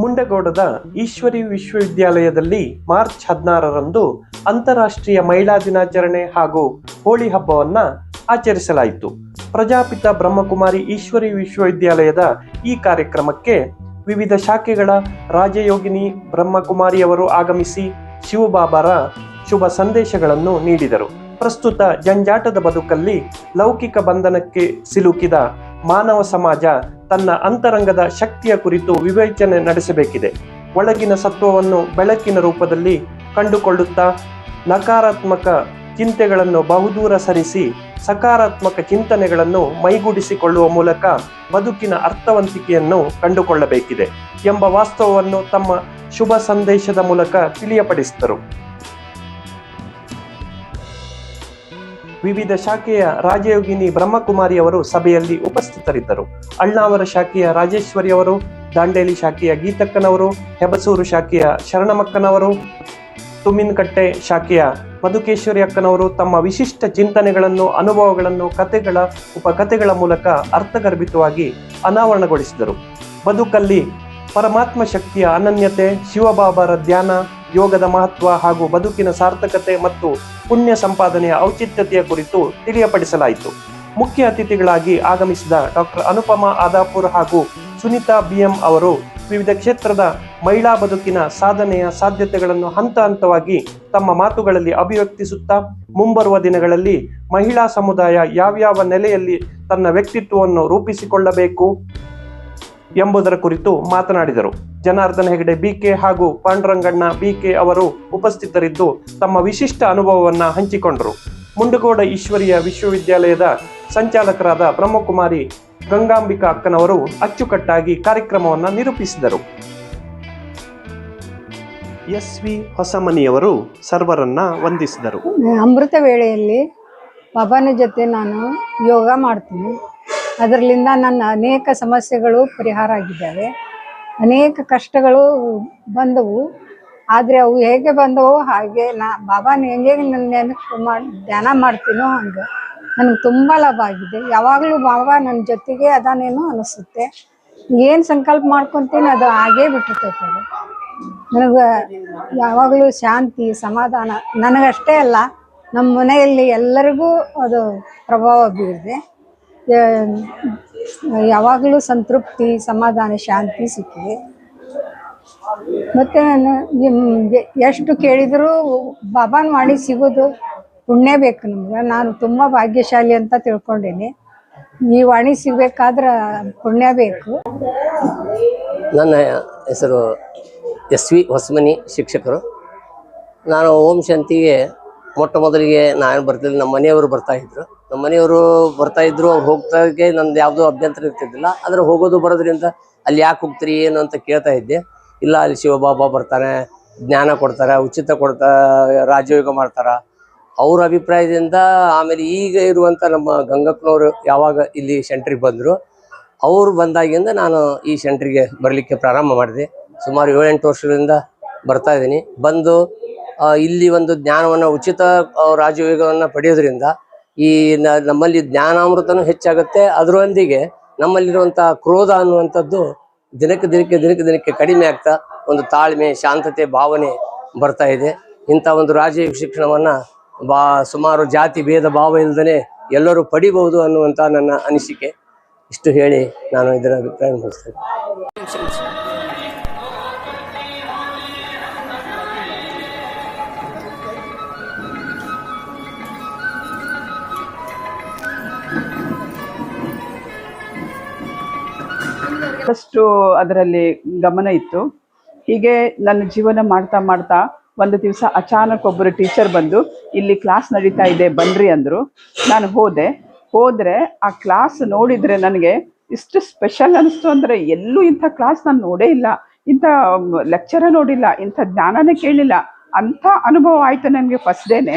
ಮುಂಡಗೋಡದ ಈಶ್ವರಿ ವಿಶ್ವವಿದ್ಯಾಲಯದಲ್ಲಿ ಮಾರ್ಚ್ ಹದಿನಾರರಂದು ಅಂತಾರಾಷ್ಟ್ರೀಯ ಮಹಿಳಾ ದಿನಾಚರಣೆ ಹಾಗೂ ಹೋಳಿ ಹಬ್ಬವನ್ನ ಆಚರಿಸಲಾಯಿತು. ಪ್ರಜಾಪಿತ ಬ್ರಹ್ಮಕುಮಾರಿ ಈಶ್ವರಿ ವಿಶ್ವವಿದ್ಯಾಲಯದ ಈ ಕಾರ್ಯಕ್ರಮಕ್ಕೆ ವಿವಿಧ ಶಾಖೆಗಳ ರಾಜಯೋಗಿನಿ ಬ್ರಹ್ಮಕುಮಾರಿಯವರು ಆಗಮಿಸಿ ಶಿವಬಾಬಾರ ಶುಭ ಸಂದೇಶಗಳನ್ನು ನೀಡಿದರು. ಪ್ರಸ್ತುತ ಜಂಜಾಟದ ಬದುಕಲ್ಲಿ ಲೌಕಿಕ ಬಂಧನಕ್ಕೆ ಸಿಲುಕಿದ ಮಾನವ ಸಮಾಜ ತನ್ನ ಅಂತರಂಗದ ಶಕ್ತಿಯ ಕುರಿತು ವಿವೇಚನೆ ನಡೆಸಬೇಕಿದೆ. ಒಳಗಿನ ಸತ್ವವನ್ನು ಬೆಳಕಿನ ರೂಪದಲ್ಲಿ ಕಂಡುಕೊಳ್ಳುತ್ತಾ ನಕಾರಾತ್ಮಕ ಚಿಂತೆಗಳನ್ನು ಬಹುದೂರ ಸರಿಸಿ ಸಕಾರಾತ್ಮಕ ಚಿಂತನೆಗಳನ್ನು ಮೈಗೂಡಿಸಿಕೊಳ್ಳುವ ಮೂಲಕ ಬದುಕಿನ ಅರ್ಥವಂತಿಕೆಯನ್ನು ಕಂಡುಕೊಳ್ಳಬೇಕಿದೆ ಎಂಬ ವಾಸ್ತವವನ್ನು ತಮ್ಮ ಶುಭ ಸಂದೇಶದ ಮೂಲಕ ತಿಳಿಯಪಡಿಸಿದರು. ವಿವಿಧ ಶಾಖೆಯ ರಾಜಯೋಗಿನಿ ಬ್ರಹ್ಮಕುಮಾರಿ ಅವರು ಸಭೆಯಲ್ಲಿ ಉಪಸ್ಥಿತರಿದ್ದರು. ಅಳ್ನಾವರ ಶಾಖೆಯ ರಾಜೇಶ್ವರಿ ಅವರು, ದಾಂಡೇಲಿ ಶಾಖೆಯ ಗೀತಕ್ಕನವರು, ಹೆಬಸೂರು ಶಾಖೆಯ ಶರಣಮಕ್ಕನವರು ತುಮ್ಮಿನಕಟ್ಟೆ ಶಾಖೆಯ ಮಧುಕೇಶ್ವರಿ ಅಕ್ಕನವರು ತಮ್ಮ ವಿಶಿಷ್ಟ ಚಿಂತನೆಗಳನ್ನು, ಅನುಭವಗಳನ್ನು, ಕಥೆಗಳ ಉಪಕಥೆಗಳ ಮೂಲಕ ಅರ್ಥಗರ್ಭಿತವಾಗಿ ಅನಾವರಣಗೊಳಿಸಿದರು. ಬದುಕಲ್ಲಿ ಪರಮಾತ್ಮ ಶಕ್ತಿಯ ಅನನ್ಯತೆ, ಶಿವಬಾಬಾರ ಧ್ಯಾನ ಯೋಗದ ಮಹತ್ವ ಹಾಗೂ ಬದುಕಿನ ಸಾರ್ಥಕತೆ ಮತ್ತು ಪುಣ್ಯ ಸಂಪಾದನೆಯ ಔಚಿತ್ಯತೆಯ ಕುರಿತು ತಿಳಿಯಪಡಿಸಲಾಯಿತು. ಮುಖ್ಯ ಅತಿಥಿಗಳಾಗಿ ಆಗಮಿಸಿದ ಡಾಕ್ಟರ್ ಅನುಪಮಾ ಆದಾಪುರ್ ಹಾಗೂ ಸುನೀತಾ ಬಿಎಂ ಅವರು ವಿವಿಧ ಕ್ಷೇತ್ರದ ಮಹಿಳಾ ಬದುಕಿನ ಸಾಧನೆಯ ಸಾಧ್ಯತೆಗಳನ್ನು ಹಂತ ಹಂತವಾಗಿ ತಮ್ಮ ಮಾತುಗಳಲ್ಲಿ ಅಭಿವ್ಯಕ್ತಿಸುತ್ತಾ, ಮುಂಬರುವ ದಿನಗಳಲ್ಲಿ ಮಹಿಳಾ ಸಮುದಾಯ ಯಾವ್ಯಾವ ನೆಲೆಯಲ್ಲಿ ತನ್ನ ವ್ಯಕ್ತಿತ್ವವನ್ನು ರೂಪಿಸಿಕೊಳ್ಳಬೇಕು ಎಂಬುದರ ಕುರಿತು ಮಾತನಾಡಿದರು. ಜನಾರ್ದನ ಹೆಗಡೆ ಬಿಕೆ ಹಾಗೂ ಪಾಂಡುರಂಗಣ್ಣ ಬಿಕೆ ಅವರು ಉಪಸ್ಥಿತರಿದ್ದು ತಮ್ಮ ವಿಶಿಷ್ಟ ಅನುಭವವನ್ನ ಹಂಚಿಕೊಂಡರು. ಮುಂಡಗೋಡ ಈಶ್ವರಿಯ ವಿಶ್ವವಿದ್ಯಾಲಯದ ಸಂಚಾಲಕರಾದ ಬ್ರಹ್ಮಕುಮಾರಿ ಗಂಗಾಂಬಿಕಾ ಅಕ್ಕನವರು ಅಚ್ಚುಕಟ್ಟಾಗಿ ಕಾರ್ಯಕ್ರಮವನ್ನು ನಿರೂಪಿಸಿದರು. ಎಸ್ ವಿ ಹೊಸಮನಿಯವರು ಸರ್ವರನ್ನ ವಂದಿಸಿದರು. ಅಮೃತ ವೇಳೆಯಲ್ಲಿ ಬಾಬಾನ ಜೊತೆ ನಾನು ಯೋಗ ಮಾಡ್ತೀನಿ. ಅದರಲ್ಲಿಂದ ನನ್ನ ಅನೇಕ ಸಮಸ್ಯೆಗಳು ಪರಿಹಾರ ಆಗಿದ್ದಾವೆ. ಅನೇಕ ಕಷ್ಟಗಳು ಬಂದವು. ಆದರೆ ಅವು ಹೇಗೆ ಬಂದವು ಹಾಗೆ ನಾ ಬಾಬಾನ ಹೆಂಗೆ ನನ್ನ ನೆನಪು ಮಾಡಿ, ಧ್ಯಾನ ಮಾಡ್ತೀನೋ ಹಂಗೆ. ನನಗೆ ತುಂಬ ಲಾಭ ಆಗಿದೆ. ಯಾವಾಗಲೂ ಬಾಬಾ ನನ್ನ ಜೊತೆಗೆ ಅದಾನೇನೋ ಅನಿಸುತ್ತೆ. ಏನು ಸಂಕಲ್ಪ ಮಾಡ್ಕೊತೀನಿ ಅದು ಹಾಗೇ ಬಿಟ್ಟಿರ್ತೈತೆ ಅದು. ನನಗೆ ಯಾವಾಗಲೂ ಶಾಂತಿ, ಸಮಾಧಾನ, ನನಗಷ್ಟೇ ಅಲ್ಲ, ನಮ್ಮ ಮನೆಯಲ್ಲಿ ಎಲ್ಲರಿಗೂ ಅದು ಪ್ರಭಾವ ಬೀರಿದೆ. ಯಾವಾಗಲೂ ಸಂತೃಪ್ತಿ, ಸಮಾಧಾನ, ಶಾಂತಿ ಸಿಕ್ಕಿದೆ. ಮತ್ತು ಎಷ್ಟು ಕೇಳಿದರೂ ಬಾಬಾನ್ ವಾಣಿ ಸಿಗೋದು ಪುಣ್ಯ ಬೇಕು ನಮ್ಗೆ. ನಾನು ತುಂಬ ಭಾಗ್ಯಶಾಲಿ ಅಂತ ತಿಳ್ಕೊಂಡೇನೆ. ಈ ವಾಣಿ ಸಿಗ್ಬೇಕಾದ್ರೆ ಪುಣ್ಯ ಬೇಕು. ನನ್ನ ಹೆಸರು ಎಸ್ ವಿ ಹೊಸಮನಿ ಶಿಕ್ಷಕರು. ನಾನು ಓಂ ಶಾಂತಿಗೆ ಮೊಟ್ಟ ಮೊದಲಿಗೆ ನಾನು ಬರ್ತಿದ್ದೆ ನಮ್ಮ ಮನೆಯವರು ಬರ್ತಾ ಇದ್ರು. ನಮ್ಮ ಮನೆಯವರು ಬರ್ತಾ ಇದ್ರು, ಅವ್ರು ಹೋಗ್ತಾಗೆ ನಂದು ಯಾವುದೋ ಅಭ್ಯಂತರ ಇರ್ತಿದ್ದಿಲ್ಲ. ಆದ್ರೆ ಹೋಗೋದು ಬರೋದ್ರಿಂದ ಅಲ್ಲಿ ಯಾಕೆ ಹೋಗ್ತೀರಿ, ಏನು ಅಂತ ಕೇಳ್ತಾ ಇದ್ದೆ. ಇಲ್ಲ, ಅಲ್ಲಿ ಶಿವಬಾಬಾ ಬರ್ತಾನೆ ಜ್ಞಾನ ಕೊಡ್ತಾರೆ, ಉಚಿತ ಕೊಡ್ತಾ, ರಾಜಯೋಗ ಮಾಡ್ತಾರ. ಅವ್ರ ಅಭಿಪ್ರಾಯದಿಂದ ಆಮೇಲೆ ಈಗ ಇರುವಂಥ ನಮ್ಮ ಗಂಗಪ್ಪನವರು ಯಾವಾಗ ಇಲ್ಲಿ ಸೆಂಟ್ರಿಗೆ ಬಂದರು, ಅವ್ರು ಬಂದಾಗಿಂದ ನಾನು ಈ ಸೆಂಟ್ರಿಗೆ ಬರಲಿಕ್ಕೆ ಪ್ರಾರಂಭ ಮಾಡಿದೆ. ಸುಮಾರು ಏಳೆಂಟು ವರ್ಷಗಳಿಂದ ಬರ್ತಾ ಇದ್ದೀನಿ. ಬಂದು ಇಲ್ಲಿ ಒಂದು ಜ್ಞಾನವನ್ನು, ಉಚಿತ ರಾಜಯೋಗವನ್ನ ಪಡೆಯೋದ್ರಿಂದ ಈ ನಮ್ಮಲ್ಲಿ ಜ್ಞಾನಾಮೃತನೂ ಹೆಚ್ಚಾಗುತ್ತೆ. ಅದರೊಂದಿಗೆ ನಮ್ಮಲ್ಲಿರುವಂತಹ ಕ್ರೋಧ ಅನ್ನುವಂಥದ್ದು ದಿನಕ್ಕೆ ದಿನಕ್ಕೆ ದಿನಕ್ಕೆ ದಿನಕ್ಕೆ ಕಡಿಮೆ ಆಗ್ತಾ ಒಂದು ತಾಳ್ಮೆ, ಶಾಂತತೆ, ಭಾವನೆ ಬರ್ತಾ ಇದೆ. ಇಂಥ ಒಂದು ರಾಜಯೋಗ ಶಿಕ್ಷಣವನ್ನ ಬಾ, ಸುಮಾರು ಜಾತಿ ಭೇದ ಭಾವ ಇಲ್ಲದೇ ಎಲ್ಲರೂ ಪಡಿಬಹುದು ಅನ್ನುವಂಥ ನನ್ನ ಅನಿಸಿಕೆ. ಇಷ್ಟು ಹೇಳಿ ನಾನು ಇದರ ಅಭಿಪ್ರಾಯ ಮುಗಿಸ್ತೇನೆ ಫಸ್ಟು ಅದರಲ್ಲಿ ಗಮನ ಇತ್ತು. ಹೀಗೆ ನನ್ನ ಜೀವನ ಮಾಡ್ತಾ ಮಾಡ್ತಾ ಒಂದು ದಿವಸ ಅಚಾನಕ್ ಒಬ್ಬರು ಟೀಚರ್ ಬಂದು, ಇಲ್ಲಿ ಕ್ಲಾಸ್ ನಡೀತಾ ಇದೆ, ಬನ್ರಿ ಅಂದರು. ನಾನು ಹೋದೆ. ಹೋದರೆ ಆ ಕ್ಲಾಸ್ ನೋಡಿದರೆ ನನಗೆ ಇಷ್ಟು ಸ್ಪೆಷಲ್ ಅನಿಸ್ತು ಅಂದರೆ ಎಲ್ಲೂ ಇಂಥ ಕ್ಲಾಸ್ ನಾನು ನೋಡೇ ಇಲ್ಲ. ಇಂಥ ಲೆಕ್ಚರ ನೋಡಿಲ್ಲ, ಇಂಥ ಜ್ಞಾನನೇ ಕೇಳಿಲ್ಲ. ಅಂಥ ಅನುಭವ ಆಯಿತು ನನಗೆ ಫಸ್ಟ್ ಡೇನೆ.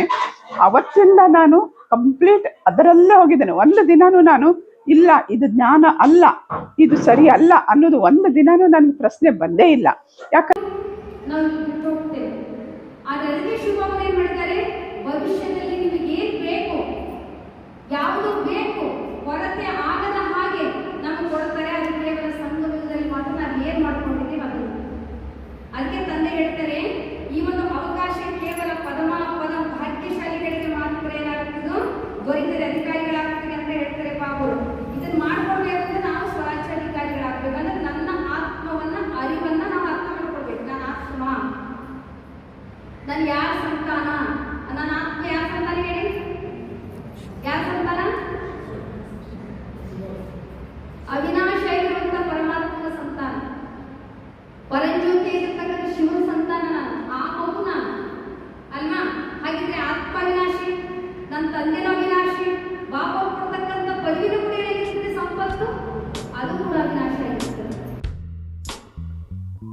ಅವತ್ತಿಂದ ನಾನು ಕಂಪ್ಲೀಟ್ ಅದರಲ್ಲೇ ಹೋಗಿದ್ದೇನೆ. ಒಂದು ದಿನಾನು ನಾನು ಇಲ್ಲ, ಇದು ಜ್ಞಾನ ಅಲ್ಲ, ಇದು ಸರಿ ಅಲ್ಲ ಅನ್ನೋದು ಒಂದು ದಿನಾನು ನನಗೆ ಪ್ರಶ್ನೆ ಬಂದೇ ಇಲ್ಲ. ಯಾಕಂದ್ರೆ ನಾವು ಬಿಟ್ಟು ಹೋಗ್ತೇವೆ ಆದರೆ ಅದಕ್ಕೆ ಶಿವಬಾಬು ಏನ್ ಮಾಡ್ತಾರೆ ಭವಿಷ್ಯದಲ್ಲಿ ನಿಮಗೆ ಏನ್ ಬೇಕು ಯಾವುದು ಬೇಕು ಕೊರತೆ ಆಗದ ಹಾಗೆ ನಮಗೆ ಕೊಡ್ತಾರೆ ಅದು ಕೇವಲ ಸಂಗಮದಲ್ಲಿ ಮಾತ್ರ ನಾವು ಏನ್ ಮಾಡ್ಕೊಂಡಿದ್ದೀವಿ ಅದು